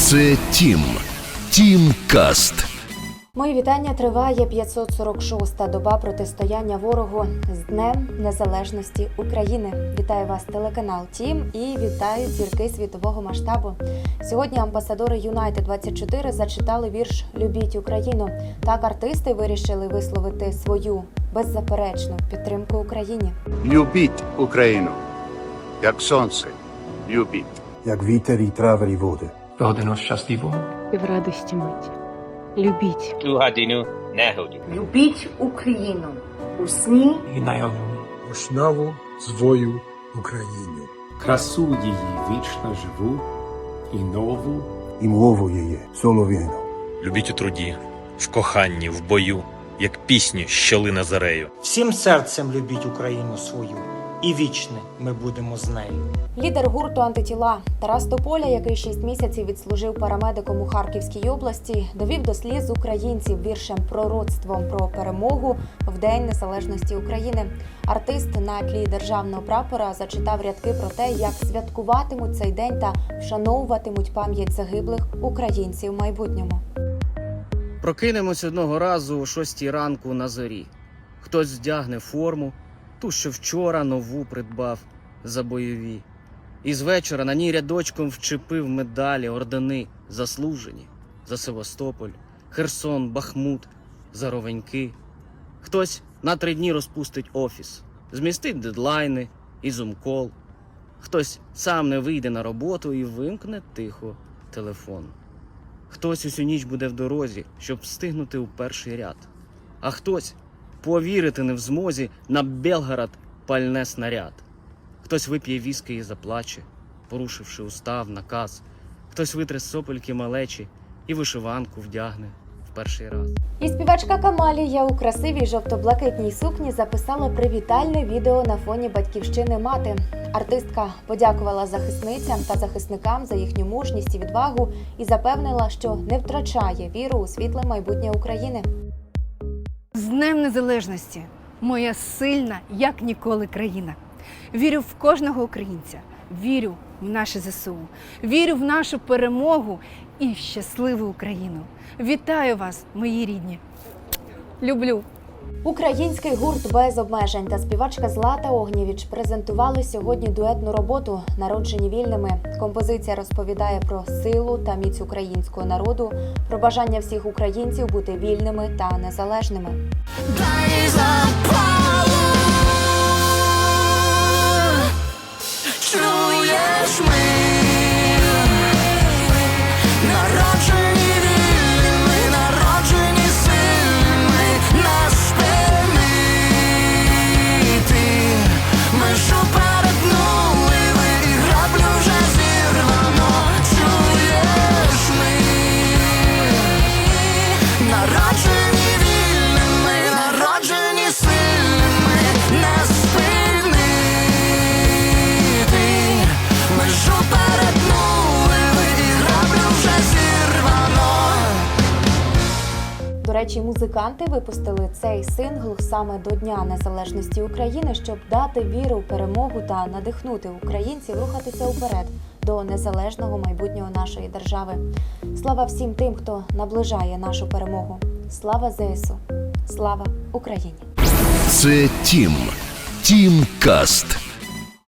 Це Тім. Тім Каст. Мої вітання триває 546-та доба протистояння ворогу з Днем Незалежності України. Вітаю вас, телеканал Тім і вітаю зірки світового масштабу. Сьогодні амбасадори Юнайтед 24 зачитали вірш Любіть Україну. Так артисти вирішили висловити свою беззаперечну підтримку Україні. Любіть Україну, як сонце, любіть. як вітер і трави і води. Годину щасливого. і в радості миті. Любіть, ту годину негоді. Любіть Україну у сні І найовні. основу свою Україну. красу її вічно живу і нову. І мову її солов'їну. Любіть у труді, в коханні, в бою, як пісню, що лине зарею. Всім серцем любіть Україну свою, і вічне ми будемо з нею. Лідер гурту антитіла Тарас Тополя, який шість місяців відслужив парамедиком у Харківській області, довів до сліз українців віршем пророцтвом про перемогу в День Незалежності України. Артист на тлі державного прапора зачитав рядки про те, як святкуватимуть цей день та вшановуватимуть пам'ять загиблих українців в майбутньому. Прокинемось одного разу о шостій ранку на зорі. Хтось вдягне форму, ту, що вчора нову придбав за бойові. І з вечора на ній рядочком вчепив медалі, ордени заслужені за Севастополь, Херсон, Бахмут, за Ровеньки. Хтось на три дні розпустить офіс, змістить дедлайни і зумкол. Хтось сам не вийде на роботу і вимкне тихо телефон. Хтось усю ніч буде в дорозі, щоб встигнути у перший ряд. А хтось повірити не в змозі на Белгород пальне снаряд. Хтось вип'є віски і заплаче, порушивши устав, наказ. Хтось витре сопельки малечі і вишиванку вдягне в перший раз. І співачка Камалія у красивій жовто-блакитній сукні записала привітальне відео на фоні батьківщини мати. Артистка подякувала захисницям та захисникам за їхню мужність і відвагу і запевнила, що не втрачає віру у світле майбутнє України. Днем Незалежності, моя сильна, як ніколи країна. Вірю в кожного українця, вірю в наше ЗСУ, вірю в нашу перемогу і щасливу Україну. Вітаю вас, мої рідні. Люблю. Український гурт без обмежень та співачка Злата Огнєвіч презентували сьогодні дуетну роботу Народжені вільними. Композиція розповідає про силу та міць українського народу, про бажання всіх українців бути вільними та незалежними. До речі, музиканти випустили цей сингл саме до Дня Незалежності України, щоб дати віру в перемогу та надихнути українців рухатися вперед до незалежного майбутнього нашої держави. Слава всім тим, хто наближає нашу перемогу. Слава ЗСУ! Слава Україні! Це Тім. Тім Каст.